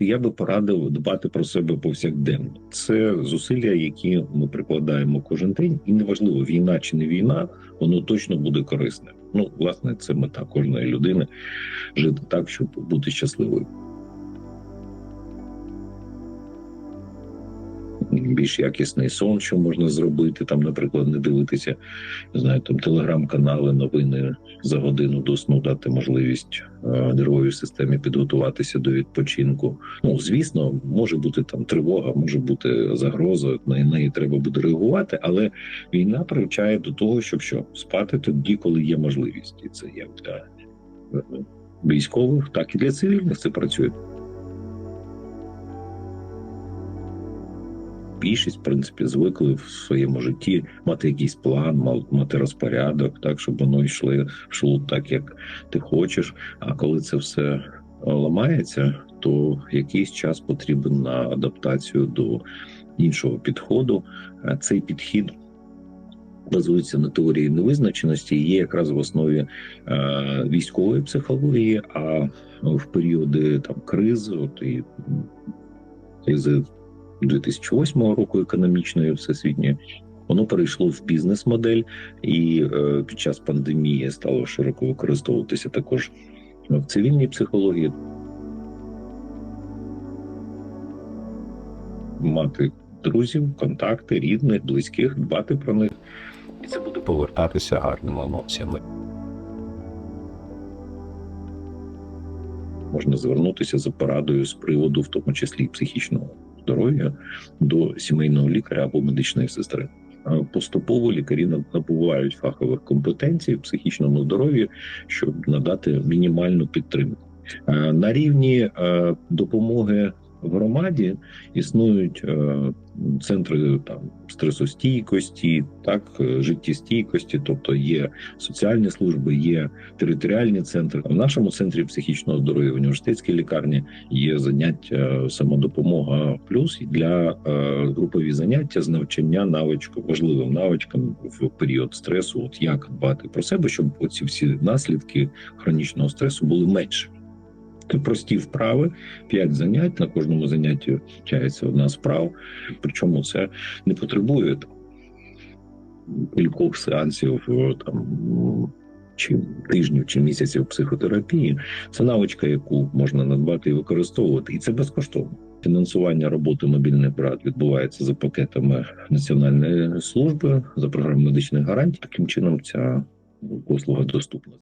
Я би порадив дбати про себе повсякденно. Це зусилля, які ми прикладаємо кожен день, і неважливо, війна чи не війна, воно точно буде корисне. Ну, власне, це мета кожної людини жити так, щоб бути щасливою. Більш якісний сон, що можна зробити, там, наприклад, не дивитися, не знаю, там телеграм-канали, новини за годину до сну дати можливість е, нервовій системі підготуватися до відпочинку. Ну, звісно, може бути там тривога, може бути загроза, на неї треба буде реагувати, але війна привчає до того, щоб що спати тоді, коли є можливість, і це як для е, військових, так і для цивільних це працює. Більшість, в принципі, звикли в своєму житті мати якийсь план, мати розпорядок, так щоб воно йшло йшло так, як ти хочеш. А коли це все ламається, то якийсь час потрібен на адаптацію до іншого підходу. Цей підхід базується на теорії невизначеності і є якраз в основі е, військової психології. А в періоди там криз, от і кризи 2008 року економічної всесвітньої. Воно перейшло в бізнес-модель, і е, під час пандемії стало широко використовуватися також в цивільній психології. Мати друзів, контакти, рідних, близьких, дбати про них. І це буде повертатися гарними емоціями. Можна звернутися за порадою з приводу, в тому числі і психічного здоров'я, до сімейного лікаря або медичної сестри. Поступово лікарі набувають фахових компетенцій в психічному здоров'ї, щоб надати мінімальну підтримку. На рівні допомоги в громаді існують е, центри там стресостійкості, так е, життєстійкості, тобто є соціальні служби, є територіальні центри. В нашому центрі психічного здоров'я в університетській лікарні є заняття самодопомога плюс для е, групові заняття з навчання навичку важливим навичкам в період стресу. От як дбати про себе, щоб оці всі наслідки хронічного стресу були менше. Це прості вправи, п'ять занять. На кожному занятті вчається одна справа. Причому це не потребує кількох сеансів е, там чи тижнів чи місяців психотерапії. Це навичка, яку можна надбати і використовувати, і це безкоштовно. Фінансування роботи мобільних брат відбувається за пакетами національної служби за програмою медичних гарантій. Таким чином, ця послуга доступна.